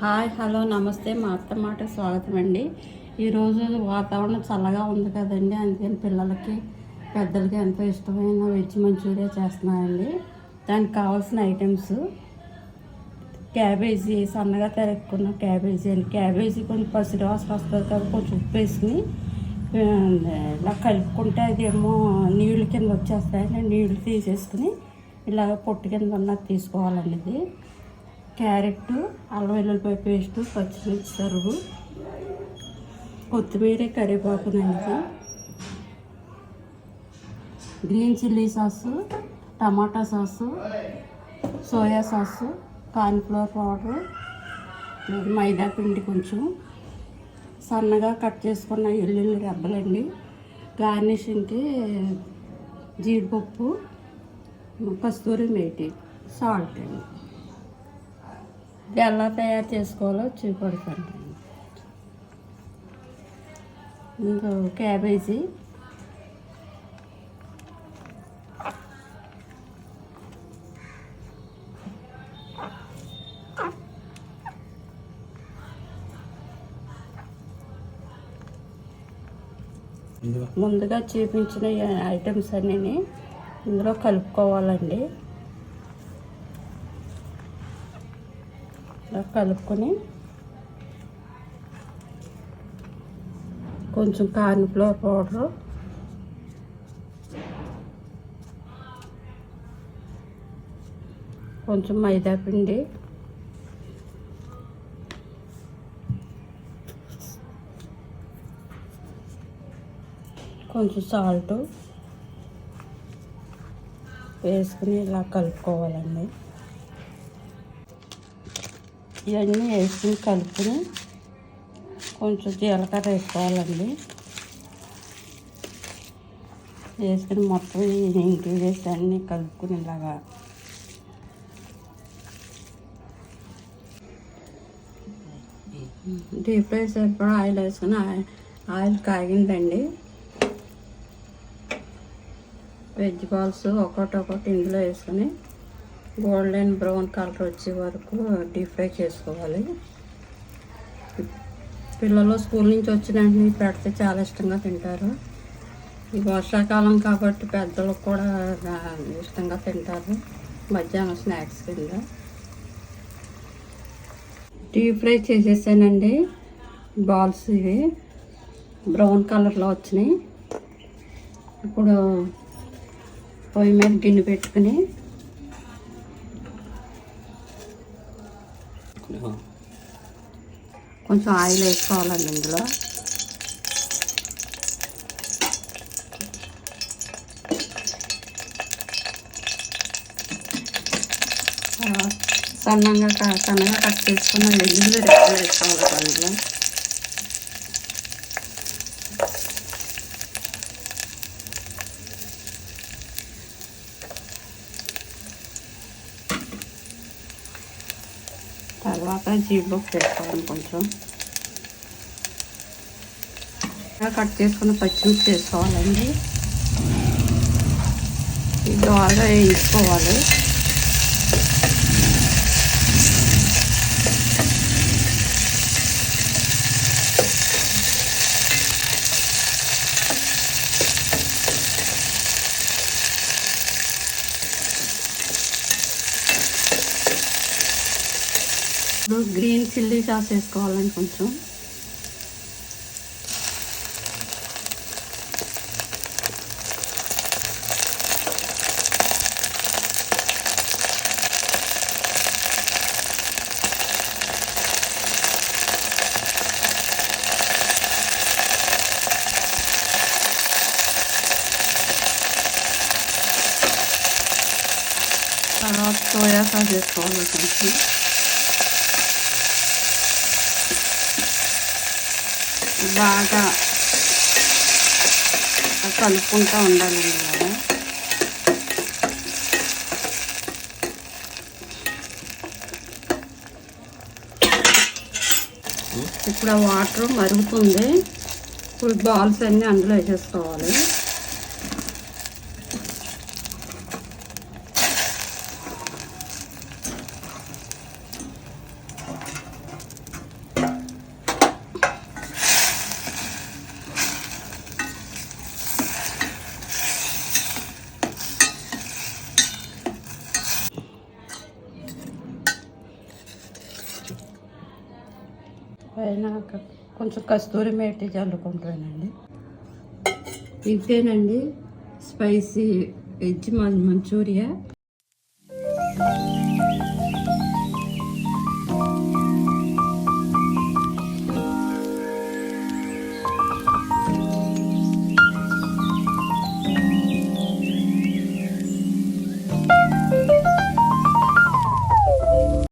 Hi hello నమస్తే. మా అత్త మాట స్వాగతం అండి ఈరోజు వాతావరణం చల్లగా ఉంది కదండి. అందుకని పిల్లలకి పెద్దలకి ఎంతో ఇష్టమైన వెజ్ మంచూరియా చేస్తున్నానండి. దానికి కావాల్సిన ఐటమ్స్. క్యాబేజీ సన్నగా తరుక్కున్న క్యాబేజీ అండి. క్యాబేజీ కొంచెం పసి వాసన వస్తుంది కదా కొంచెం ఉప్పు వేసుకుని ఇలా కలుపుకుంటే అదేమో నీళ్ళు కింద వచ్చేస్తాయి నీళ్ళు తీసేసుకుని ఇలా పొట్టు కింద ఉన్నది తీసుకోవాలండి ఇది. క్యారెట్ అల్లం వెల్లుల్లిపాయ పేస్టు పచ్చిమిర్చి సరుగు కొత్తిమీర కరివేపాకునండి green chilli sauce tomato sauce soya sauce cornflour powder మైదా పిండి కొంచెం. సన్నగా కట్ చేసుకున్న ఎల్లుల్లి రెబ్బలండి. గార్నిషింగ్కి జీడిపప్పు కస్తూరి మేటి సాల్ట్ అండి. ఇది ఎలా తయారు చేసుకోవాలో చూపెడతాను. ఇంకా క్యాబేజీ. ముందుగా చూపించిన ఐటమ్స్ అన్నీ ఇందులో కలుపుకోవాలండి. బాగా కలుపుకొని కొంచెం కార్న్ఫ్లవర్ పౌడరు. కొంచెం మైదా పిండి. కొంచెం సాల్ట్. వేసుకుని ఇలా కలుపుకోవాలండి. ఇవన్నీ వేసుకుని కలుపుకుని కొంచెం జీలకర్ర వేసుకోవాలండి. వేసుకుని మొత్తం ఇంగ్రీడియంట్స్ అన్నీ కలుపుకుని ఇలాగా డీప్ ఫ్రై సరిపడా ఆయిల్ వేసుకుని ఆయిల్ ఆయిల్ కాగిందండి. వెజ్ బాల్స్ ఒకటి ఒకటి ఇందులో వేసుకుని గోల్డెన్ బ్రౌన్ కలర్ వచ్చే వరకు డీప్ ఫ్రై చేసుకోవాలి. పిల్లలు స్కూల్ నుంచి వచ్చిన వెంటనే పెడితే చాలా ఇష్టంగా తింటారు. ఈ వర్షాకాలం కాబట్టి పెద్దలకు కూడా ఇష్టంగా తింటారు. మధ్యాహ్నం స్నాక్స్ కింద. డీప్ ఫ్రై చేసేసానండి. బాల్స్ ఇవి. బ్రౌన్ కలర్లో వచ్చినాయి. ఇప్పుడు పొయ్యి మీద గిన్నె పెట్టుకుని కొంచెం ఆయిల్ వేసుకోవాలండి ఇందులో. సన్నంగా సన్నగా కట్ చేసుకున్న వెల్లుల్లి రెక్కలు వేసుకోవాలి అందులో తర్వాత జీడిపప్పు వేసుకోవాలి కొంచెం. కట్ చేసుకున్న పచ్చిమిర్చి వేసుకోవాలండి. ఇది బాగా వేయించుకోవాలి. ఇప్పుడు గ్రీన్ చిల్లీ సాస్ వేసుకోవాలండి కొంచెం. తర్వాత సోయా సాస్ వేసుకోవాలి కొంచెం. బాగా కలుపుకుంటూ ఉండాలండి ఇలాగా ఇప్పుడు ఆ వాటర్ మరుగుతుంది. ఇప్పుడు బాల్స్ అన్నీ అందులో వేసేసుకోవాలి. పైన కొంచెం కస్తూరి మేటి చల్లుకుంటానండి. ఇంతేనండి. Spicy veg manchurian.